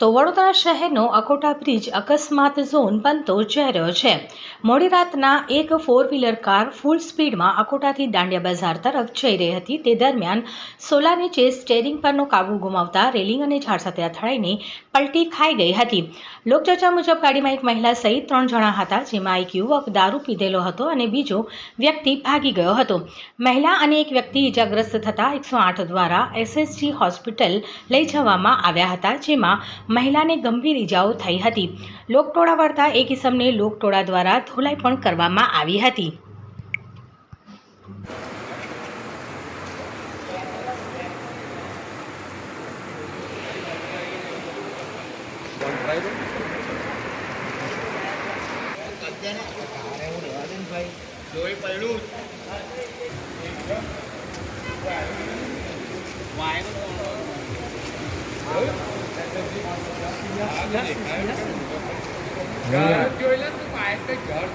તો વડોદરા શહેરનો અકોટા બ્રિજ અકસ્માત ઝોન બનતો રહ્યો છે. મોડી રાતના એક ફોર વ્હીલર કાર ફૂલ સ્પીડમાં અકોટાથી દાંડિયા બજાર તરફ જઈ રહી હતી. તે દરમિયાન સોલા નીચે સ્ટેરિંગ પરનો કાબુ ગુમાવતા રેલિંગ અને ઝાડ સાથે અથડાઈને પલટી ખાઈ ગઈ હતી. લોકચર્ચા મુજબ ગાડીમાં એક મહિલા સહિત ત્રણ જણા હતા, જેમાં એક યુવક દારૂ પીધેલો હતો અને બીજો વ્યક્તિ ભાગી ગયો હતો. મહિલા અને એક વ્યક્તિ ઇજાગ્રસ્ત થતાં એકસો આઠ દ્વારા એસએસજી હોસ્પિટલ લઈ જવામાં આવ્યા હતા, જેમાં મહિલાને ગંભીર ઇજાઓ થઈ હતી. લોકટોળા વળતા એ કિસમને લોકટોળા દ્વારા ધોલાઈ પણ કરવામાં આવી હતી. જોઈ কি হইলেন তো পায়ের ঘর